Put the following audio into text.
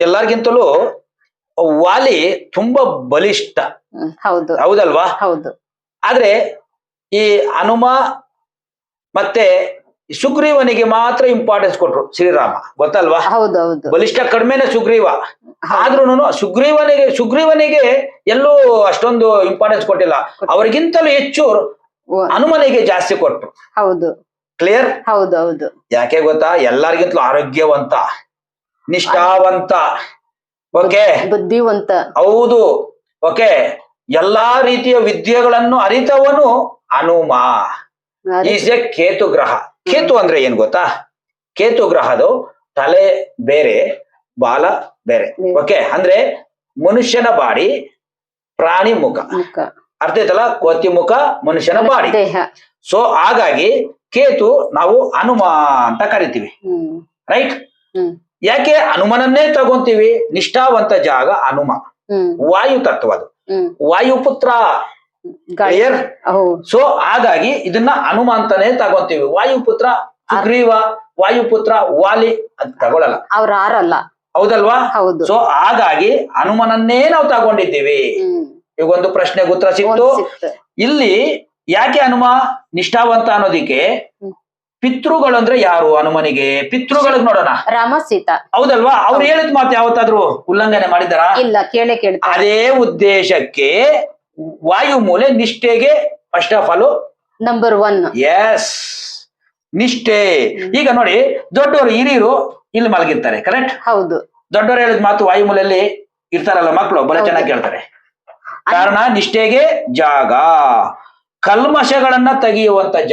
ಎಲ್ಲರಿಗಿಂತಲೂ ವಾಲಿ ತುಂಬಾ ಬಲಿಷ್ಠ. ಹೌದು. ಹೌದಲ್ವಾ? ಹೌದು. ಆದ್ರೆ ಈ ಹನುಮ ಮತ್ತೆ ಸುಗ್ರೀವನಿಗೆ ಮಾತ್ರ ಇಂಪಾರ್ಟೆನ್ಸ್ ಕೊಟ್ರು ಶ್ರೀರಾಮ. ಗೊತ್ತಲ್ವಾ? ಹೌದೌದು ಹೌದು. ಬಲಿಷ್ಠ ಕಡಿಮೆನೆ ಸುಗ್ರೀವ. ಆದ್ರೂನು ಸುಗ್ರೀವನಿಗೆ ಸುಗ್ರೀವನಿಗೆ ಎಲ್ಲೂ ಅಷ್ಟೊಂದು ಇಂಪಾರ್ಟೆನ್ಸ್ ಕೊಟ್ಟಿಲ್ಲ. ಅವರಿಗಿಂತಲೂ ಹೆಚ್ಚು ಹನುಮನಿಗೆ ಜಾಸ್ತಿ ಕೊಟ್ರು. ಹೌದು. ಕ್ಲಿಯರ್ ಹೌದೌದು ಹೌದು. ಯಾಕೆ ಗೊತ್ತಾ? ಎಲ್ಲರಿಗಿಂತಲೂ ಆರೋಗ್ಯವಂತ. ನಿಷ್ಠಾವಂತ. ಓಕೆ? ಬುದ್ಧಿವಂತ. ಹೌದು. ಓಕೆ? ಎಲ್ಲಾ ರೀತಿಯ ವಿದ್ಯೆಗಳನ್ನು ಅರಿತವನು ಹನುಮ ಅರೆ, ಈಸ್ ಎ ಕೇತು ಗ್ರಹ ಕೇತು ಅಂದ್ರೆ ಏನ್ ಗೊತ್ತಾ? ಕೇತು ಗ್ರಹದು ತಲೆ ಬೇರೆ ಬಾಲ ಬೇರೆ. ಓಕೆ? ಅಂದ್ರೆ ಮನುಷ್ಯನ ಬಾಡಿ ಪ್ರಾಣಿ ಮುಖ. ಅರ್ಥ ಐತಲ್ಲ ಕೋತಿ ಮುಖ ಮನುಷ್ಯನ ಬಾಡಿ. ಸೊ ಹಾಗಾಗಿ ಕೇತು ನಾವು ಹನುಮ ಅಂತ ಕರಿತೀವಿ. ರೈಟ್? ಯಾಕೆ ಹನುಮನನ್ನೇ ತಗೊಂತೀವಿ? ನಿಷ್ಠಾವಂತ ಜಾಗ ಹನುಮ ವಾಯು ತತ್ವ ಅದು. ವಾಯುಪುತ್ರ. ಕ್ಲಿಯರ್ ಸೊ ಹಾಗಾಗಿ ಇದನ್ನ ಹನುಮ ಅಂತಾನೆ ತಗೊಂತೀವಿ. ವಾಯುಪುತ್ರ ಸುಗ್ರೀವ ವಾಯುಪುತ್ರ ವಾಲಿ ಅಂತ ತಗೊಳಲ್ಲ. ಅವ್ರ ಆರಲ್ಲ. ಹೌದಲ್ವಾ? ಹೌದು. ಸೊ ಹಾಗಾಗಿ ಹನುಮನನ್ನೇ ನಾವು ತಗೊಂಡಿದ್ದೀವಿ. ಒಂದು ಪ್ರಶ್ನೆಗೆ ಉತ್ತರ ಸಿಕ್ತು. ಇಲ್ಲಿ ಯಾಕೆ ಹನುಮ ನಿಷ್ಠಾವಂತ ಅನ್ನೋದಿಕ್ಕೆ. ಪಿತೃಗಳು ಅಂದ್ರೆ ಯಾರು ಹನುಮನಿಗೆ? ಪಿತೃಗಳಿಗೆ ನೋಡೋಣ. ರಾಮ ಸೀತಾ ಹೌದಲ್ವಾ? ಅವ್ರು ಹೇಳಿದ ಮಾತು ಯಾವತ್ತಾದ್ರು ಉಲ್ಲಂಘನೆ ಮಾಡಿದಾರ ಇಲ್ಲ ಕೇಳಿ ಕೇಳಿ ಅದೇ ಉದ್ದೇಶಕ್ಕೆ ವಾಯುಮೂಲೆ ನಿಷ್ಠೆಗೆ first of all number one S ನಿಷ್ಠೆ. ಈಗ ನೋಡಿ ದೊಡ್ಡವರು ಹಿರಿಯರು ಇಲ್ಲಿ ಮಲಗಿರ್ತಾರೆ ಕರೆಕ್ಟ್ ಹೌದು. ದೊಡ್ಡವರು ಹೇಳಿದ ಮಾತು ವಾಯುಮೂಲೆಯಲ್ಲಿ ಇರ್ತಾರಲ್ಲ ಮಕ್ಕಳು ಬಹಳ ಚೆನ್ನಾಗಿ ಕೇಳ್ತಾರೆ. ಕಾರಣ ನಿಷ್ಠೆಗೆ ಜಾಗ. ಕಲ್ಮಶಗಳನ್ನ ತೆಗೆಯುವಂತ ಜಾಗ.